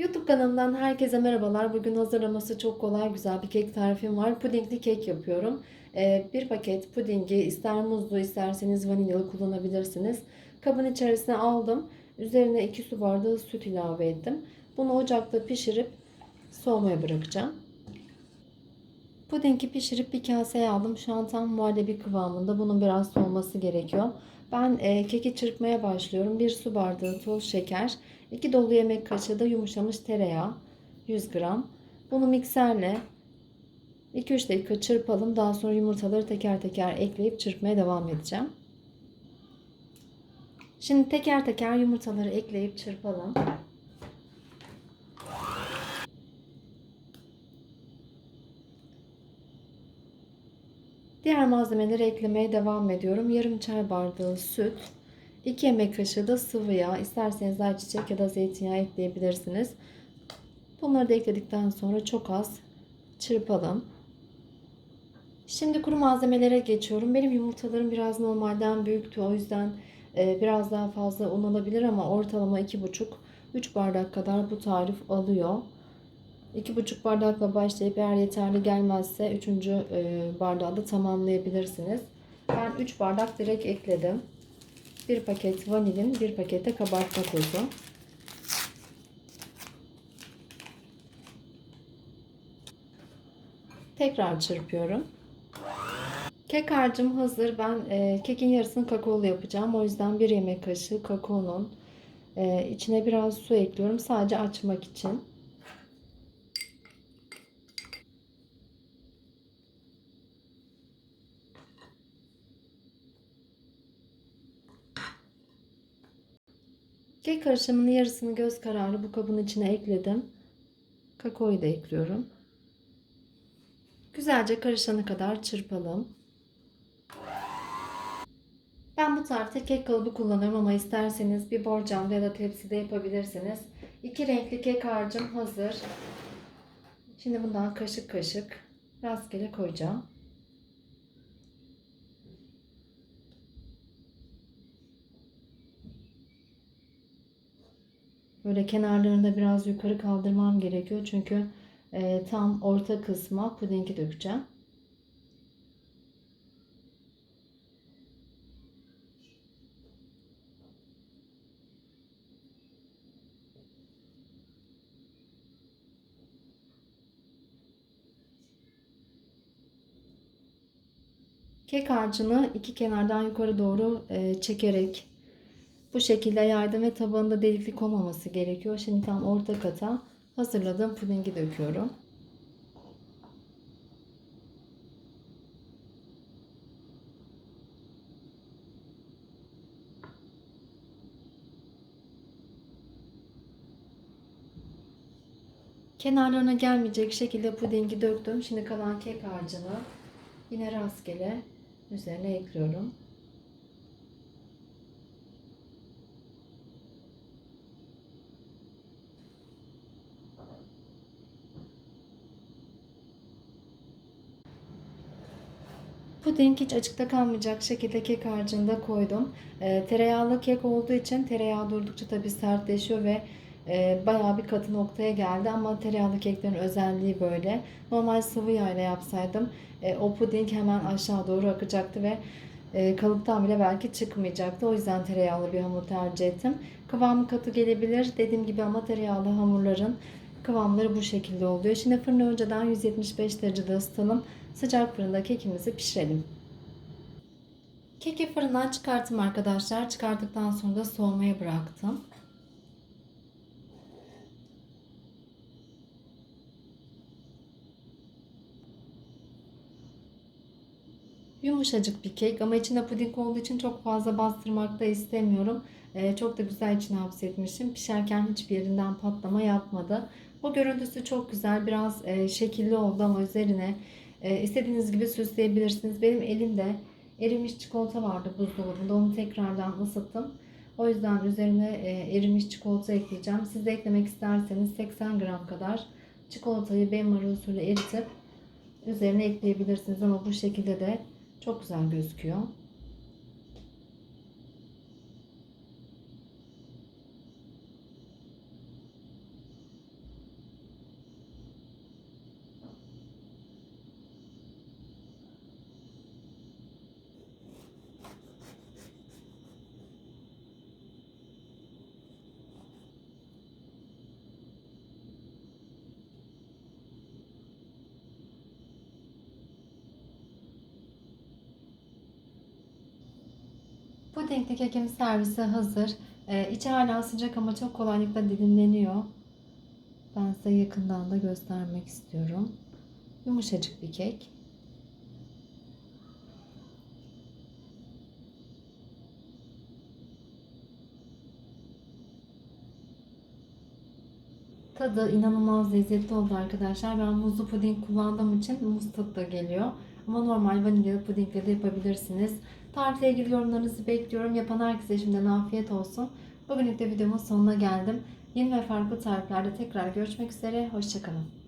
YouTube kanalımdan herkese merhabalar. Bugün hazırlaması çok kolay güzel bir kek tarifim var. Pudingli kek yapıyorum. Ee, bir paket pudingi ister muzlu isterseniz vanilyalı kullanabilirsiniz. Kabın içerisine aldım. Üzerine 2 su bardağı süt ilave ettim. Bunu ocakta pişirip soğumaya bırakacağım. Pudingi pişirip bir kaseye aldım. Şu an tam muhallebi kıvamında. Bunun biraz soğuması gerekiyor. Ben e, keki çırpmaya başlıyorum. 1 su bardağı toz şeker, 2 dolu yemek kaşığı da yumuşamış tereyağı 100 gram. Bunu mikserle 2-3 dakika çırpalım. Daha sonra yumurtaları teker teker ekleyip çırpmaya devam edeceğim. Şimdi teker teker yumurtaları ekleyip çırpalım. Diğer malzemeleri eklemeye devam ediyorum. Yarım çay bardağı süt, 2 yemek kaşığı da sıvı yağ. İsterseniz ayçiçek ya da zeytinyağı ekleyebilirsiniz. Bunları da ekledikten sonra çok az çırpalım. Şimdi kuru malzemelere geçiyorum. Benim yumurtalarım biraz normalden büyüktü. O yüzden e, biraz daha fazla un alabilir ama ortalama 2,5-3 bardak kadar bu tarif alıyor. 2,5 bardakla başlayıp eğer yeterli gelmezse 3. bardağı da tamamlayabilirsiniz. Ben 3 bardak direkt ekledim. 1 paket vanilin, 1 paket de kabartma tozu. Tekrar çırpıyorum. Kek harcım hazır. Ben e, kekin yarısını kakaolu yapacağım. O yüzden 1 yemek kaşığı kakaonun e, içine biraz su ekliyorum. Sadece açmak için. Kek karışımının yarısını göz kararı bu kabın içine ekledim. Kakaoyu da ekliyorum. Güzelce karışana kadar çırpalım. Ben bu tarifte kek kalıbı kullanıyorum ama isterseniz bir borcamda ya da tepside yapabilirsiniz. İki renkli kek harcım hazır. Şimdi bundan kaşık kaşık rastgele koyacağım. Böyle kenarlarını da biraz yukarı kaldırmam gerekiyor. Çünkü e, tam orta kısma pudingi dökeceğim. Kek harcını iki kenardan yukarı doğru e, çekerek bu şekilde yaydım ve tabanında deliklik olmaması gerekiyor. Şimdi tam orta kata hazırladığım pudingi döküyorum. Kenarlarına gelmeyecek şekilde pudingi döktüm. Şimdi kalan kek harcını yine rastgele üzerine ekliyorum. Puding hiç açıkta kalmayacak şekilde kek harcında koydum. E, tereyağlı kek olduğu için tereyağı durdukça tabii sertleşiyor ve e, bayağı bir katı noktaya geldi ama tereyağlı keklerin özelliği böyle. Normal sıvı yağla yapsaydım e, o puding hemen aşağı doğru akacaktı ve e, kalıptan bile belki çıkmayacaktı. O yüzden tereyağlı bir hamur tercih ettim. Kıvamı katı gelebilir dediğim gibi ama tereyağlı hamurların kıvamları bu şekilde oluyor. Şimdi fırını önceden 175 derecede ısıtalım. Sıcak fırında kekimizi pişirelim. Keki fırından çıkarttım arkadaşlar. Çıkarttıktan sonra da soğumaya bıraktım. Yumuşacık bir kek ama içinde puding olduğu için çok fazla bastırmak da istemiyorum. Ee, çok da güzel içine hapsetmişim. Pişerken hiçbir yerinden patlama yapmadı. Bu görüntüsü çok güzel. Biraz e, şekilli oldu ama üzerine e, istediğiniz gibi süsleyebilirsiniz. Benim elimde erimiş çikolata vardı buzdolabında. Onu tekrardan ısıttım. O yüzden üzerine e, erimiş çikolata ekleyeceğim. Siz de eklemek isterseniz 80 gram kadar çikolatayı benmari usulü eritip üzerine ekleyebilirsiniz. Ama bu şekilde de çok güzel gözüküyor. Pudingli kekim servise hazır. Ee, içi hala sıcak ama çok kolaylıkla dilimleniyor. Ben size yakından da göstermek istiyorum. Yumuşacık bir kek. Tadı inanılmaz lezzetli oldu arkadaşlar. Ben muzlu puding kullandığım için muz tadı da geliyor. Ama normal vanilyalı pudingle de yapabilirsiniz. Tarifle ilgili yorumlarınızı bekliyorum. Yapan herkese şimdiden afiyet olsun. Bugünlük de videomun sonuna geldim. Yeni ve farklı tariflerde tekrar görüşmek üzere. Hoşçakalın.